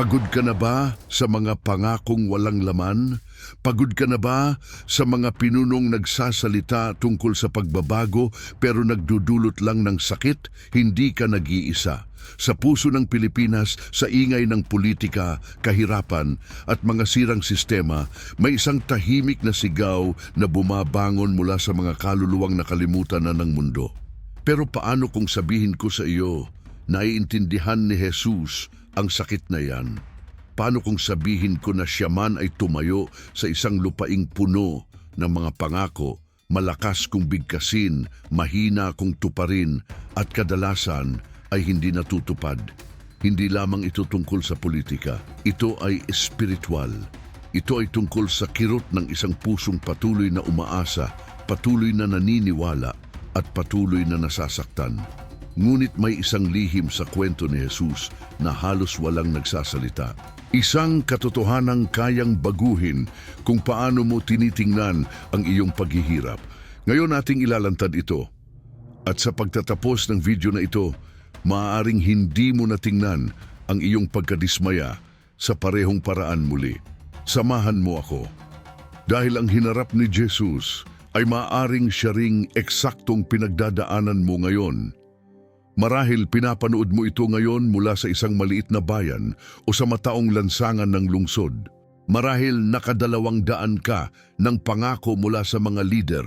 Pagod ka na ba sa mga pangakong walang laman? Pagod ka na ba sa mga pinunong nagsasalita tungkol sa pagbabago pero nagdudulot lang ng sakit? Hindi ka nag-iisa. Sa puso ng Pilipinas, sa ingay ng politika, kahirapan at mga sirang sistema, may isang tahimik na sigaw na bumabangon mula sa mga kaluluwang nakalimutan na ng mundo. Pero paano kung sabihin ko sa iyo, naiintindihan ni Jesus ang sakit na yan? Paano kung sabihin ko na siya man ay tumayo sa isang lupaing puno ng mga pangako, malakas kung bigkasin, mahina kung tuparin, at kadalasan ay hindi natutupad? Hindi lamang ito tungkol sa politika. Ito ay espiritual. Ito ay tungkol sa kirot ng isang pusong patuloy na umaasa, patuloy na naniniwala, at patuloy na nasasaktan. Ngunit may isang lihim sa kwento ni Jesus na halos walang nagsasalita. Isang katotohanang kayang baguhin kung paano mo tinitingnan ang iyong paghihirap. Ngayon nating ilalantad ito. At sa pagtatapos ng video na ito, maaaring hindi mo natingnan ang iyong pagkadismaya sa parehong paraan muli. Samahan mo ako. Dahil ang hinarap ni Jesus ay maaaring siya ring eksaktong pinagdadaanan mo ngayon. Marahil pinapanood mo ito ngayon mula sa isang maliit na bayan o sa mataong lansangan ng lungsod. Marahil nakadalawang daan ka ng pangako mula sa mga lider,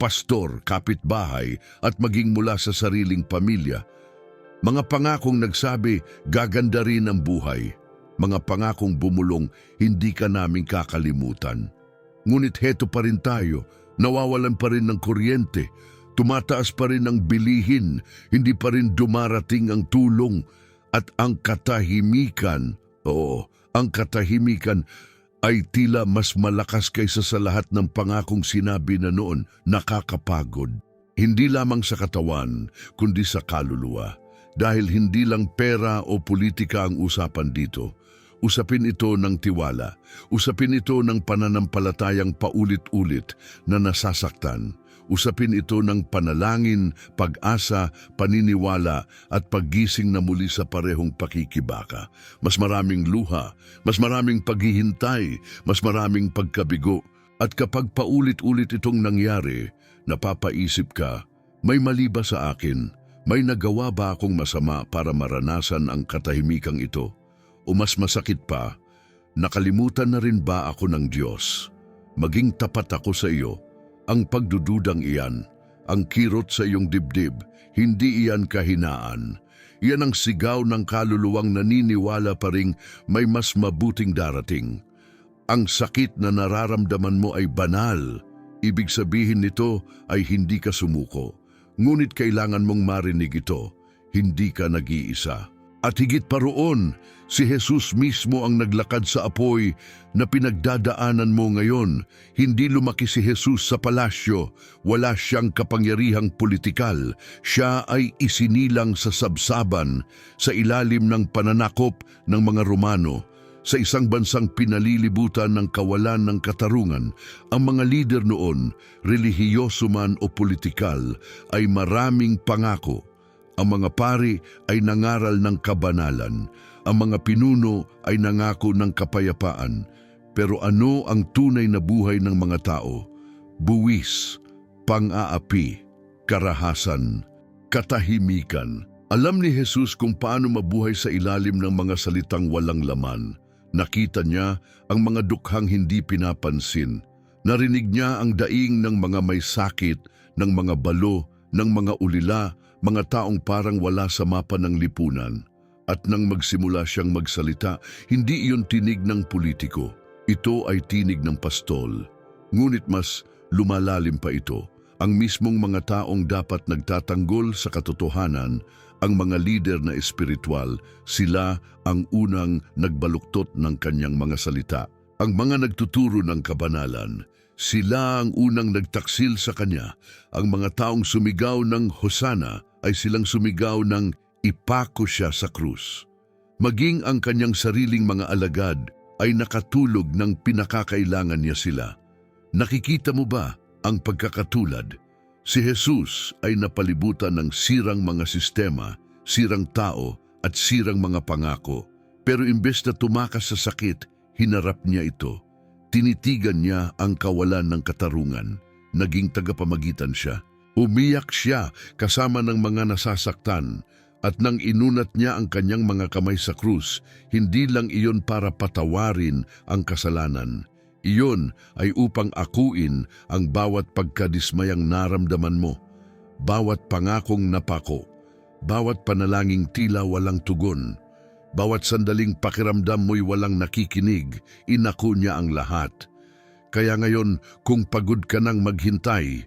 pastor, kapitbahay at maging mula sa sariling pamilya. Mga pangakong nagsabi, gaganda rin ang buhay. Mga pangakong bumulong, hindi ka naming kakalimutan. Ngunit heto pa rin tayo, nawawalan pa rin ng kuryente, tumataas pa rin ang bilihin, hindi pa rin dumarating ang tulong, at ang katahimikan, oo, ang katahimikan ay tila mas malakas kaysa sa lahat ng pangakong sinabi na noon nakakapagod. Hindi lamang sa katawan, kundi sa kaluluwa. Dahil hindi lang pera o politika ang usapan dito. Usapin ito ng tiwala. Usapin ito ng pananampalatayang paulit-ulit na nasasaktan. Usapin ito ng panalangin, pag-asa, paniniwala at paggising na muli sa parehong pakikibaka. Mas maraming luha, mas maraming paghihintay, mas maraming pagkabigo. At kapag paulit-ulit itong nangyari, napapaisip ka, may mali ba sa akin? May nagawa ba akong masama para maranasan ang katahimikang ito? O mas masakit pa, nakalimutan na rin ba ako ng Diyos? Maging tapat ako sa iyo, ang pagdududang iyan, ang kirot sa iyong dibdib, hindi iyan kahinaan. Iyan ang sigaw ng kaluluwang naniniwala pa ring may mas mabuting darating. Ang sakit na nararamdaman mo ay banal. Ibig sabihin nito ay hindi ka sumuko. Ngunit kailangan mong marinig ito, hindi ka nag-iisa. At higit pa roon, si Jesus mismo ang naglakad sa apoy na pinagdadaanan mo ngayon. Hindi lumaki si Jesus sa palasyo, wala siyang kapangyarihang politikal. Siya ay isinilang sa sabsaban, sa ilalim ng pananakop ng mga Romano. Sa isang bansang pinalilibutan ng kawalan ng katarungan, ang mga lider noon, relihiyoso man o politikal, ay maraming pangako. Ang mga pari ay nangaral ng kabanalan. Ang mga pinuno ay nangako ng kapayapaan. Pero ano ang tunay na buhay ng mga tao? Buwis, pang-aapi, karahasan, katahimikan. Alam ni Jesus kung paano mabuhay sa ilalim ng mga salitang walang laman. Nakita niya ang mga dukhang hindi pinapansin. Narinig niya ang daing ng mga may sakit, ng mga balo, ng mga ulila, mga taong parang wala sa mapa ng lipunan. At nang magsimula siyang magsalita, hindi iyon tinig ng politiko. Ito ay tinig ng pastol. Ngunit mas lumalalim pa ito. Ang mismong mga taong dapat nagtatanggol sa katotohanan ang mga lider na espiritual, sila ang unang nagbaluktot ng kanyang mga salita. Ang mga nagtuturo ng kabanalan, sila ang unang nagtaksil sa kanya. Ang mga taong sumigaw ng Hosana ay silang sumigaw ng ipako siya sa krus. Maging ang kanyang sariling mga alagad ay nakatulog ng pinakakailangan niya sila. Nakikita mo ba ang pagkakatulad? Si Jesus ay napalibutan ng sirang mga sistema, sirang tao at sirang mga pangako. Pero imbes na tumakas sa sakit, hinarap niya ito. Tinitigan niya ang kawalan ng katarungan. Naging tagapamagitan siya. Umiyak siya kasama ng mga nasasaktan at nang inunat niya ang kanyang mga kamay sa krus, hindi lang iyon para patawarin ang kasalanan. Iyon ay upang akuin ang bawat pagkadismayang naramdaman mo, bawat pangakong napako, bawat panalangin tila walang tugon, bawat sandaling pakiramdam mo'y walang nakikinig, inako niya ang lahat. Kaya ngayon, kung pagod ka nang maghintay,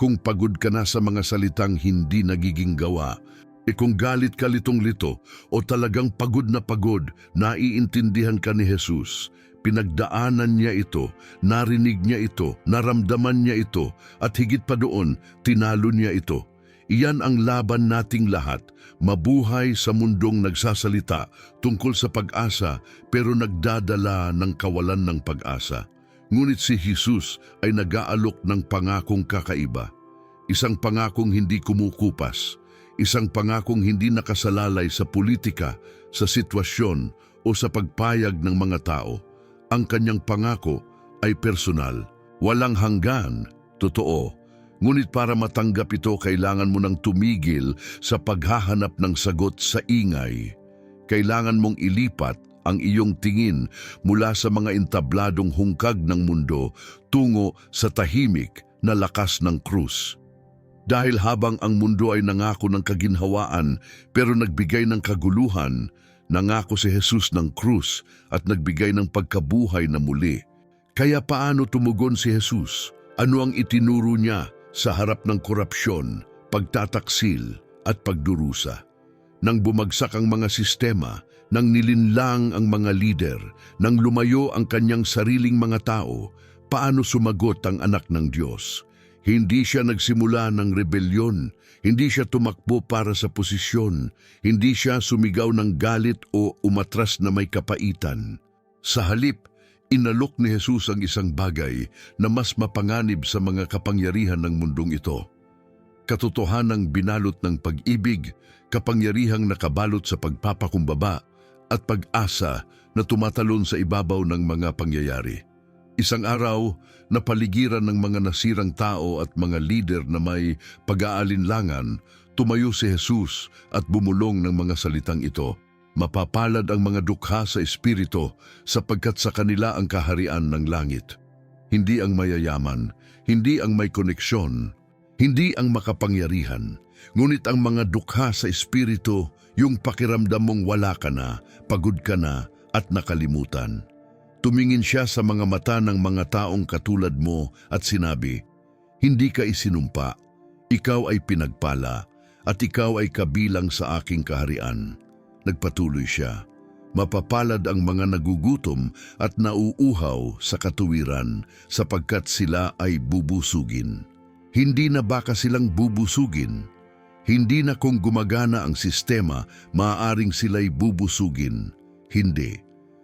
kung pagod ka na sa mga salitang hindi nagiging gawa, e kung galit ka litong-lito o talagang pagod na pagod, naiintindihan ka ni Jesus. Pinagdaanan niya ito, narinig niya ito, naramdaman niya ito, at higit pa doon, tinalo niya ito. Iyan ang laban nating lahat, mabuhay sa mundong nagsasalita tungkol sa pag-asa pero nagdadala ng kawalan ng pag-asa. Ngunit si Jesus ay nag-aalok ng pangakong kakaiba. Isang pangakong hindi kumukupas, isang pangakong hindi nakasalalay sa politika, sa sitwasyon o sa pagpayag ng mga tao. Ang kanyang pangako ay personal, walang hanggan, totoo. Ngunit para matanggap ito, kailangan mo nang tumigil sa paghahanap ng sagot sa ingay. Kailangan mong ilipat ang iyong tingin mula sa mga entabladong hungkag ng mundo tungo sa tahimik na lakas ng krus. Dahil habang ang mundo ay nangako ng kaginhawaan pero nagbigay ng kaguluhan, nangako si Jesus ng krus at nagbigay ng pagkabuhay na muli. Kaya paano tumugon si Jesus? Ano ang itinuro niya sa harap ng korupsyon, pagtataksil at pagdurusa? Nang bumagsak ang mga sistema, nang nilinlang ang mga lider, nang lumayo ang kanyang sariling mga tao, paano sumagot ang anak ng Diyos? Hindi siya nagsimula ng rebelyon, hindi siya tumakbo para sa posisyon, hindi siya sumigaw ng galit o umatras na may kapaitan. Sa halip, inalok ni Jesus ang isang bagay na mas mapanganib sa mga kapangyarihan ng mundong ito. Katotohanang binalot ng pag-ibig, kapangyarihang nakabalot sa pagpapakumbaba at pag-asa na tumatalon sa ibabaw ng mga pangyayari. Isang araw, napaligiran ng mga nasirang tao at mga lider na may pag-aalinlangan, tumayo si Jesus at bumulong ng mga salitang ito. Mapapalad ang mga dukha sa espiritu sapagkat sa kanila ang kaharian ng langit. Hindi ang mayayaman, hindi ang may koneksyon, hindi ang makapangyarihan, ngunit ang mga dukha sa espiritu, yung pakiramdam mong wala ka na, pagod ka na, at nakalimutan. Tumingin siya sa mga mata ng mga taong katulad mo at sinabi, Hindi ka isinumpa, ikaw ay pinagpala, at ikaw ay kabilang sa aking kaharian. Nagpatuloy siya, Mapapalad ang mga nagugutom at nauuhaw sa katuwiran sapagkat sila ay bubusugin. Hindi na baka silang bubusugin. Hindi na kung gumagana ang sistema, maaaring sila'y bubusugin. Hindi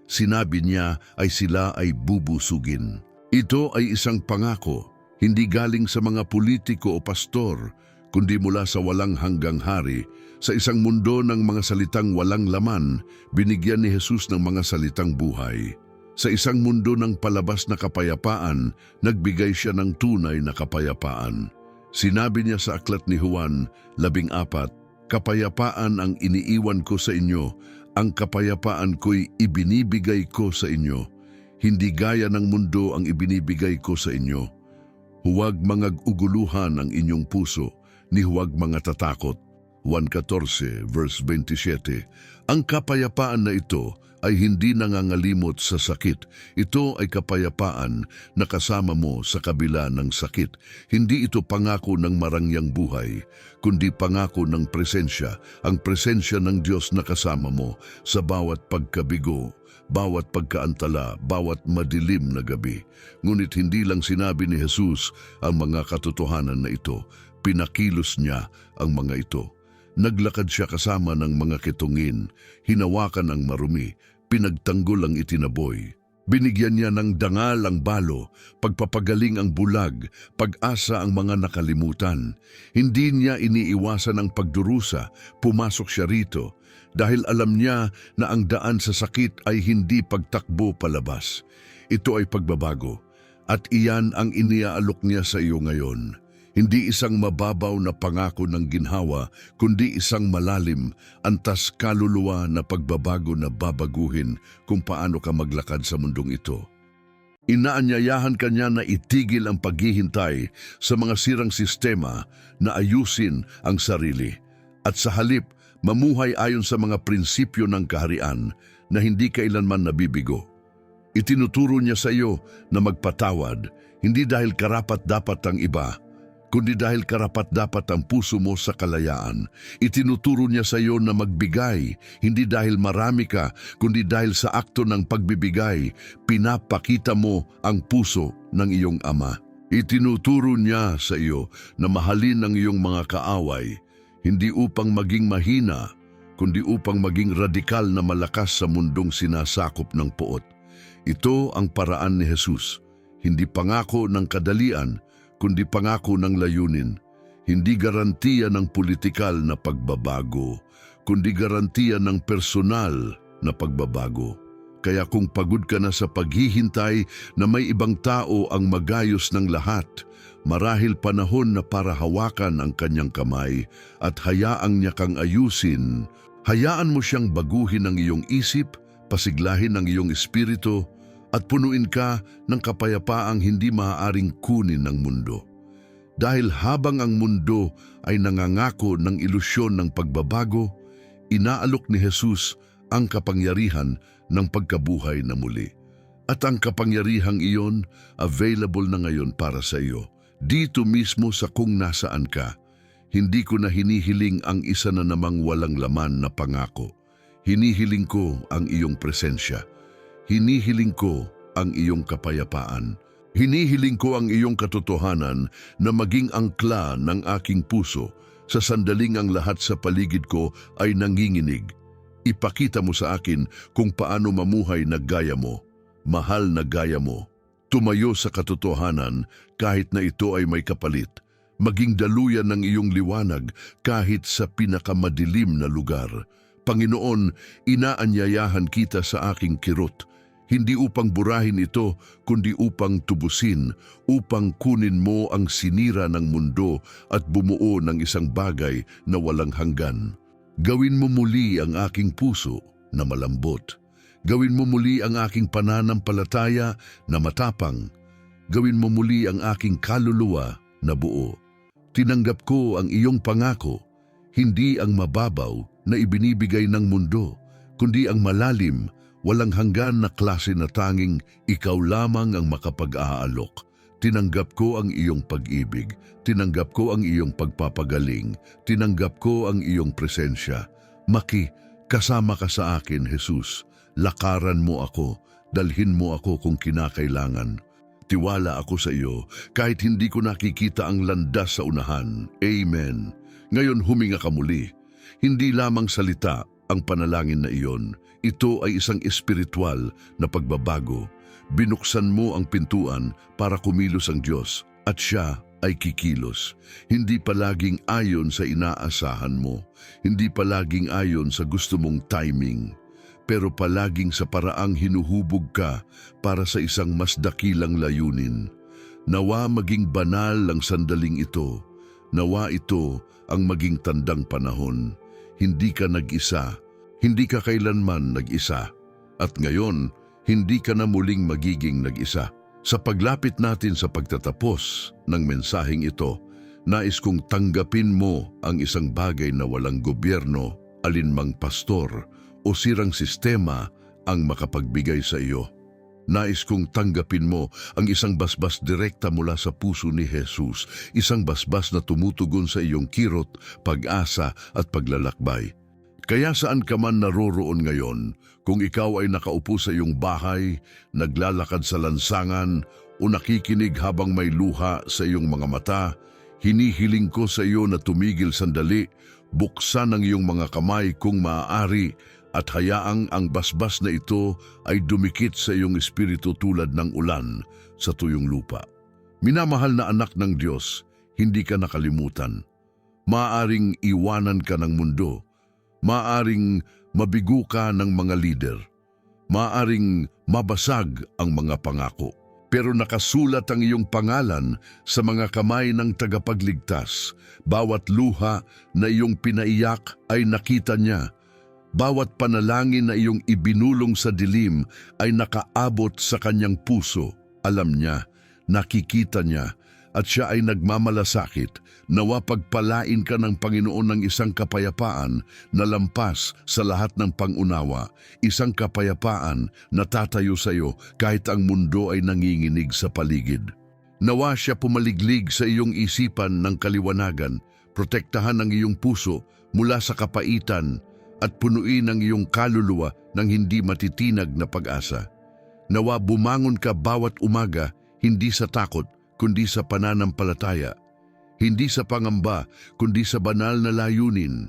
sinabi niya ay sila ay bubusugin. Ito ay isang pangako, hindi galing sa mga politiko o pastor, kundi mula sa walang hanggang hari. Sa isang mundo ng mga salitang walang laman, binigyan ni Jesus ng mga salitang buhay. Sa isang mundo ng palabas na kapayapaan, nagbigay siya ng tunay na kapayapaan. Sinabi niya sa aklat ni Juan, labing apat, Kapayapaan ang iniiwan ko sa inyo, ang kapayapaan ko'y ibinibigay ko sa inyo. Hindi gaya ng mundo ang ibinibigay ko sa inyo. Huwag mga uguluhan ang inyong puso, ni huwag mga tatakot. 1.14 verse 27 Ang kapayapaan na ito ay hindi nangangalimot sa sakit. Ito ay kapayapaan na kasama mo sa kabila ng sakit. Hindi ito pangako ng marangyang buhay, kundi pangako ng presensya, ang presensya ng Diyos na kasama mo sa bawat pagkabigo, bawat pagkaantala, bawat madilim na gabi. Ngunit hindi lang sinabi ni Jesus ang mga katotohanan na ito, pinakilos niya ang mga ito. Naglakad siya kasama ng mga kitungin, hinawakan ang marumi, pinagtanggol ang itinaboy. Binigyan niya ng dangal ang balo, pagpapagaling ang bulag, pag-asa ang mga nakalimutan. Hindi niya iniiwasan ang pagdurusa, pumasok siya rito, dahil alam niya na ang daan sa sakit ay hindi pagtakbo palabas. Ito ay pagbabago, at iyan ang iniaalok niya sa iyo ngayon. Hindi isang mababaw na pangako ng ginhawa, kundi isang malalim, antas kaluluwa na pagbabago na babaguhin kung paano ka maglakad sa mundong ito. Inaanyayahan ka niya na itigil ang paghihintay sa mga sirang sistema na ayusin ang sarili at sa halip mamuhay ayon sa mga prinsipyo ng kaharian na hindi kailanman nabibigo. Itinuturo niya sa iyo na magpatawad, hindi dahil karapat dapat ang iba, kundi dahil karapat dapat ang puso mo sa kalayaan. Itinuturo niya sa iyo na magbigay, hindi dahil marami ka, kundi dahil sa akto ng pagbibigay, pinapakita mo ang puso ng iyong ama. Itinuturo niya sa iyo na mahalin ang iyong mga kaaway, hindi upang maging mahina, kundi upang maging radikal na malakas sa mundong sinasakop ng poot. Ito ang paraan ni Jesus, hindi pangako ng kadalian, kundi pangako ng layunin. Hindi garantiya ng politikal na pagbabago, kundi garantiya ng personal na pagbabago. Kaya kung pagod ka na sa paghihintay na may ibang tao ang magayos ng lahat, marahil panahon na para hawakan ang kanyang kamay at hayaang niya kang ayusin, hayaan mo siyang baguhin ang iyong isip, pasiglahin ang iyong espiritu, at punuin ka ng kapayapaang hindi maaaring kunin ng mundo. Dahil habang ang mundo ay nangangako ng ilusyon ng pagbabago, inaalok ni Jesus ang kapangyarihan ng pagkabuhay na muli. At ang kapangyarihang iyon available na ngayon para sa iyo. Dito mismo sa kung nasaan ka, hindi ko na hinihiling ang isa na namang walang laman na pangako. Hinihiling ko ang iyong presensya. Hinihiling ko ang iyong kapayapaan. Hinihiling ko ang iyong katotohanan na maging angkla ng aking puso sa sandaling ang lahat sa paligid ko ay nanginginig. Ipakita mo sa akin kung paano mamuhay na gaya mo, mahal na gaya mo. Tumayo sa katotohanan kahit na ito ay may kapalit. Maging daluyan ng iyong liwanag kahit sa pinakamadilim na lugar. Panginoon, inaanyayahan kita sa aking kirot hindi upang burahin ito, kundi upang tubusin, upang kunin mo ang sinira ng mundo at bumuo ng isang bagay na walang hanggan. Gawin mo muli ang aking puso na malambot. Gawin mo muli ang aking pananampalataya na matapang. Gawin mo muli ang aking kaluluwa na buo. Tinanggap ko ang iyong pangako, hindi ang mababaw na ibinibigay ng mundo, kundi ang malalim Walang hanggan na klase na tanging ikaw lamang ang makapag-aalok. Tinanggap ko ang iyong pag-ibig, tinanggap ko ang iyong pagpapagaling, tinanggap ko ang iyong presensya. Maki, kasama ka sa akin, Jesus. Lakaran mo ako, dalhin mo ako kung kinakailangan. Tiwala ako sa iyo kahit hindi ko nakikita ang landas sa unahan. Amen. Ngayon huminga ka muli. Hindi lamang salita ang panalangin na iyon. Ito ay isang espiritual na pagbabago. Binuksan mo ang pintuan para kumilos ang Diyos at siya ay kikilos. Hindi palaging ayon sa inaasahan mo. Hindi palaging ayon sa gusto mong timing. Pero palaging sa paraang hinuhubog ka para sa isang mas dakilang layunin. Nawa maging banal ang sandaling ito. Nawa ito ang maging tandang panahon. Hindi ka nag-isa hindi ka kailanman nag-isa at ngayon hindi ka na muling magiging nag-isa. Sa paglapit natin sa pagtatapos ng mensaheng ito, nais kong tanggapin mo ang isang bagay na walang gobyerno, alinmang pastor o sirang sistema ang makapagbigay sa iyo. Nais kong tanggapin mo ang isang basbas direkta mula sa puso ni Jesus, isang basbas na tumutugon sa iyong kirot, pag-asa at paglalakbay. Kaya saan ka man naroroon ngayon, kung ikaw ay nakaupo sa iyong bahay, naglalakad sa lansangan, o nakikinig habang may luha sa iyong mga mata, hinihiling ko sa iyo na tumigil sandali, buksan ang iyong mga kamay kung maaari, at hayaang ang basbas na ito ay dumikit sa iyong espiritu tulad ng ulan sa tuyong lupa. Minamahal na anak ng Diyos, hindi ka nakalimutan. Maaring iwanan ka ng mundo. Maaring mabigo ka ng mga lider. Maaring mabasag ang mga pangako. Pero nakasulat ang iyong pangalan sa mga kamay ng tagapagligtas. Bawat luha na iyong pinaiyak ay nakita niya. Bawat panalangin na iyong ibinulong sa dilim ay nakaabot sa kanyang puso. Alam niya, nakikita niya, at siya ay nagmamalasakit. Nawa pagpalain ka ng Panginoon ng isang kapayapaan na lampas sa lahat ng pangunawa, isang kapayapaan na tatayo sa iyo kahit ang mundo ay nanginginig sa paligid. Nawa siya pumaliglig sa iyong isipan ng kaliwanagan, protektahan ang iyong puso mula sa kapaitan at punuin ang iyong kaluluwa ng hindi matitinag na pag-asa. Nawa bumangon ka bawat umaga, hindi sa takot, kundi sa pananampalataya. Hindi sa pangamba, kundi sa banal na layunin.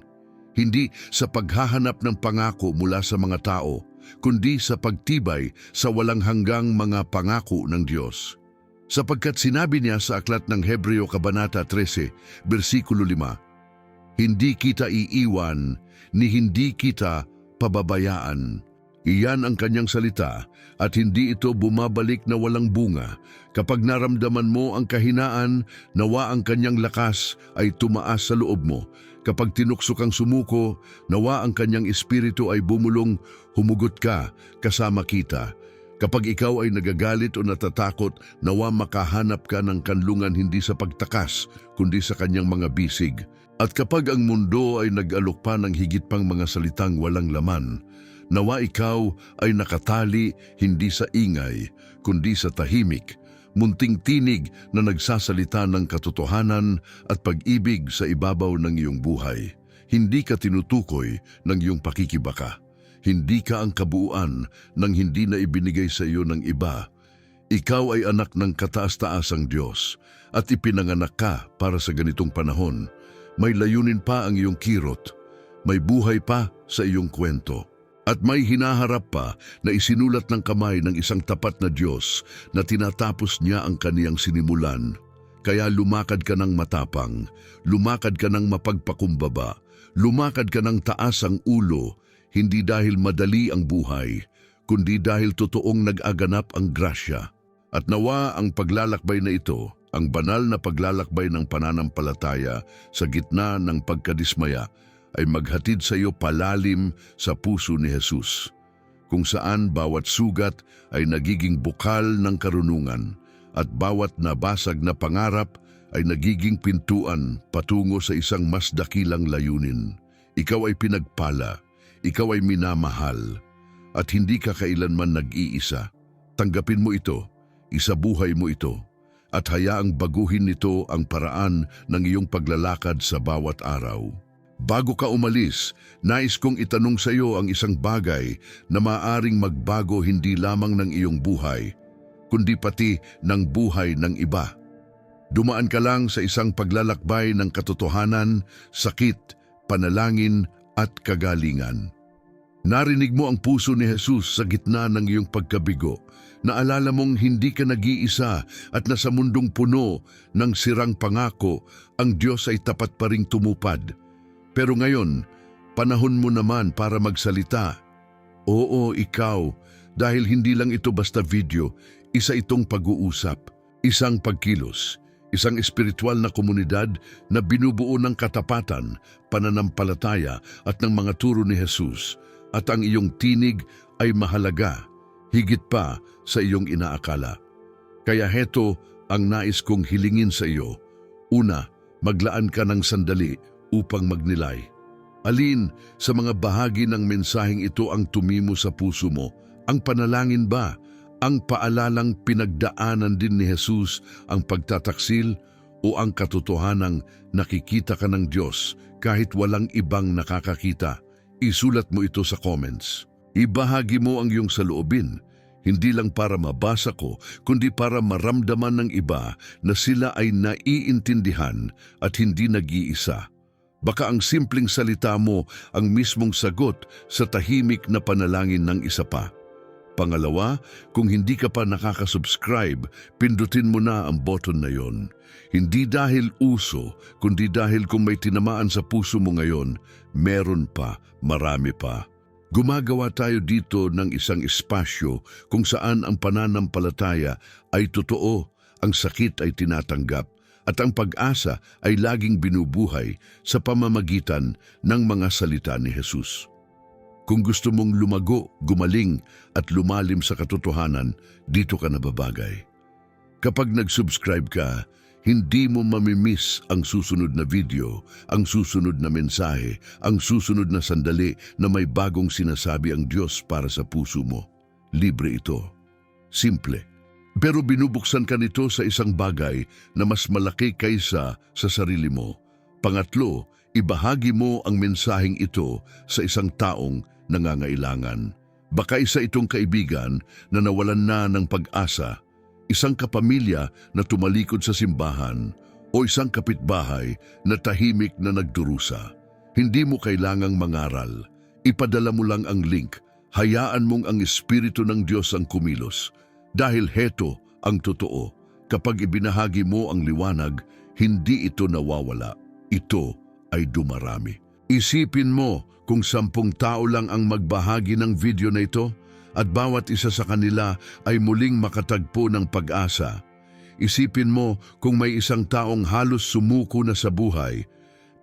Hindi sa paghahanap ng pangako mula sa mga tao, kundi sa pagtibay sa walang hanggang mga pangako ng Diyos. Sapagkat sinabi niya sa aklat ng Hebreo Kabanata 13, versikulo 5, Hindi kita iiwan, ni hindi kita pababayaan. Iyan ang kanyang salita at hindi ito bumabalik na walang bunga. Kapag naramdaman mo ang kahinaan, nawa ang kanyang lakas ay tumaas sa loob mo. Kapag tinukso kang sumuko, nawa ang kanyang espiritu ay bumulong, humugot ka, kasama kita. Kapag ikaw ay nagagalit o natatakot, nawa makahanap ka ng kanlungan hindi sa pagtakas, kundi sa kanyang mga bisig. At kapag ang mundo ay nag-alok pa ng higit pang mga salitang walang laman, nawa ikaw ay nakatali hindi sa ingay, kundi sa tahimik, munting tinig na nagsasalita ng katotohanan at pag-ibig sa ibabaw ng iyong buhay. Hindi ka tinutukoy ng iyong pakikibaka. Hindi ka ang kabuuan ng hindi na ibinigay sa iyo ng iba. Ikaw ay anak ng kataas-taasang Diyos at ipinanganak ka para sa ganitong panahon. May layunin pa ang iyong kirot. May buhay pa sa iyong kwento. At may hinaharap pa na isinulat ng kamay ng isang tapat na Diyos na tinatapos niya ang kaniyang sinimulan. Kaya lumakad ka ng matapang, lumakad ka ng mapagpakumbaba, lumakad ka ng taas ang ulo, hindi dahil madali ang buhay, kundi dahil totoong nag-aganap ang grasya. At nawa ang paglalakbay na ito, ang banal na paglalakbay ng pananampalataya sa gitna ng pagkadismaya, ay maghatid sa iyo palalim sa puso ni Jesus, kung saan bawat sugat ay nagiging bukal ng karunungan at bawat nabasag na pangarap ay nagiging pintuan patungo sa isang mas dakilang layunin. Ikaw ay pinagpala, ikaw ay minamahal, at hindi ka kailanman nag-iisa. Tanggapin mo ito, isabuhay mo ito, at hayaang baguhin nito ang paraan ng iyong paglalakad sa bawat araw. Bago ka umalis, nais kong itanong sa iyo ang isang bagay na maaring magbago hindi lamang ng iyong buhay, kundi pati ng buhay ng iba. Dumaan ka lang sa isang paglalakbay ng katotohanan, sakit, panalangin at kagalingan. Narinig mo ang puso ni Jesus sa gitna ng iyong pagkabigo. Naalala mong hindi ka nag-iisa at nasa mundong puno ng sirang pangako, ang Diyos ay tapat pa ring tumupad. Pero ngayon, panahon mo naman para magsalita. Oo, ikaw, dahil hindi lang ito basta video, isa itong pag-uusap, isang pagkilos, isang espiritual na komunidad na binubuo ng katapatan, pananampalataya at ng mga turo ni Jesus. At ang iyong tinig ay mahalaga, higit pa sa iyong inaakala. Kaya heto ang nais kong hilingin sa iyo. Una, maglaan ka ng sandali upang magnilay. Alin sa mga bahagi ng mensaheng ito ang tumimo sa puso mo? Ang panalangin ba? Ang paalalang pinagdaanan din ni Jesus ang pagtataksil o ang katotohanang nakikita ka ng Diyos kahit walang ibang nakakakita? Isulat mo ito sa comments. Ibahagi mo ang iyong saloobin, hindi lang para mabasa ko, kundi para maramdaman ng iba na sila ay naiintindihan at hindi nag-iisa. Baka ang simpleng salita mo ang mismong sagot sa tahimik na panalangin ng isa pa. Pangalawa, kung hindi ka pa nakaka-subscribe, pindutin mo na ang button na yon. Hindi dahil uso, kundi dahil kung may tinamaan sa puso mo ngayon, meron pa, marami pa. Gumagawa tayo dito ng isang espasyo kung saan ang pananampalataya ay totoo, ang sakit ay tinatanggap, at ang pag-asa ay laging binubuhay sa pamamagitan ng mga salita ni Jesus. Kung gusto mong lumago, gumaling at lumalim sa katotohanan, dito ka nababagay. Kapag nag-subscribe ka, hindi mo mamimiss ang susunod na video, ang susunod na mensahe, ang susunod na sandali na may bagong sinasabi ang Diyos para sa puso mo. Libre ito. Simple. Pero binubuksan ka nito sa isang bagay na mas malaki kaysa sa sarili mo. Pangatlo, ibahagi mo ang mensaheng ito sa isang taong nangangailangan. Baka isa itong kaibigan na nawalan na ng pag-asa, isang kapamilya na tumalikod sa simbahan, o isang kapitbahay na tahimik na nagdurusa. Hindi mo kailangang mangaral. Ipadala mo lang ang link. Hayaan mong ang Espiritu ng Diyos ang kumilos. Dahil heto ang totoo. Kapag ibinahagi mo ang liwanag, hindi ito nawawala. Ito ay dumarami. Isipin mo kung sampung tao lang ang magbahagi ng video na ito at bawat isa sa kanila ay muling makatagpo ng pag-asa. Isipin mo kung may isang taong halos sumuko na sa buhay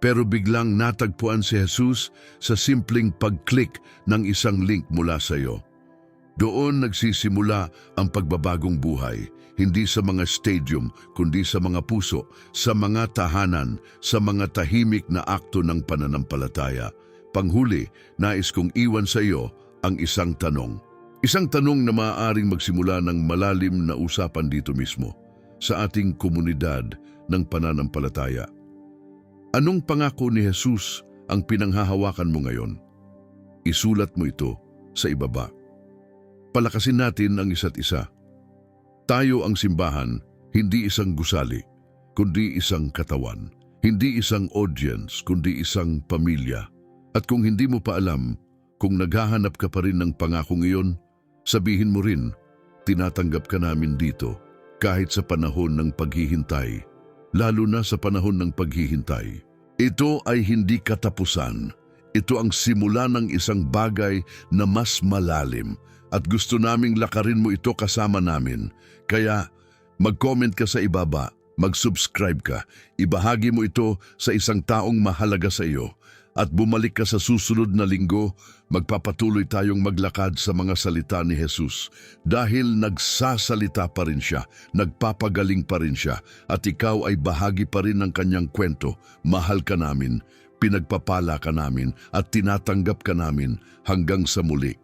pero biglang natagpuan si Jesus sa simpleng pag-click ng isang link mula sa iyo. Doon nagsisimula ang pagbabagong buhay, hindi sa mga stadium, kundi sa mga puso, sa mga tahanan, sa mga tahimik na akto ng pananampalataya. Panghuli, nais kong iwan sa iyo ang isang tanong. Isang tanong na maaaring magsimula ng malalim na usapan dito mismo, sa ating komunidad ng pananampalataya. Anong pangako ni Jesus ang pinanghahawakan mo ngayon? Isulat mo ito sa ibaba. Palakasin natin ang isa't isa. Tayo ang simbahan, hindi isang gusali, kundi isang katawan. Hindi isang audience, kundi isang pamilya. At kung hindi mo pa alam, kung naghahanap ka pa rin ng pangakong iyon, sabihin mo rin, tinatanggap ka namin dito kahit sa panahon ng paghihintay, lalo na sa panahon ng paghihintay. Ito ay hindi katapusan. Ito ang simula ng isang bagay na mas malalim at gusto naming lakarin mo ito kasama namin. Kaya mag-comment ka sa ibaba, mag-subscribe ka, ibahagi mo ito sa isang taong mahalaga sa iyo at bumalik ka sa susunod na linggo, magpapatuloy tayong maglakad sa mga salita ni Jesus dahil nagsasalita pa rin siya, nagpapagaling pa rin siya at ikaw ay bahagi pa rin ng kanyang kwento. Mahal ka namin, pinagpapala ka namin at tinatanggap ka namin hanggang sa muli.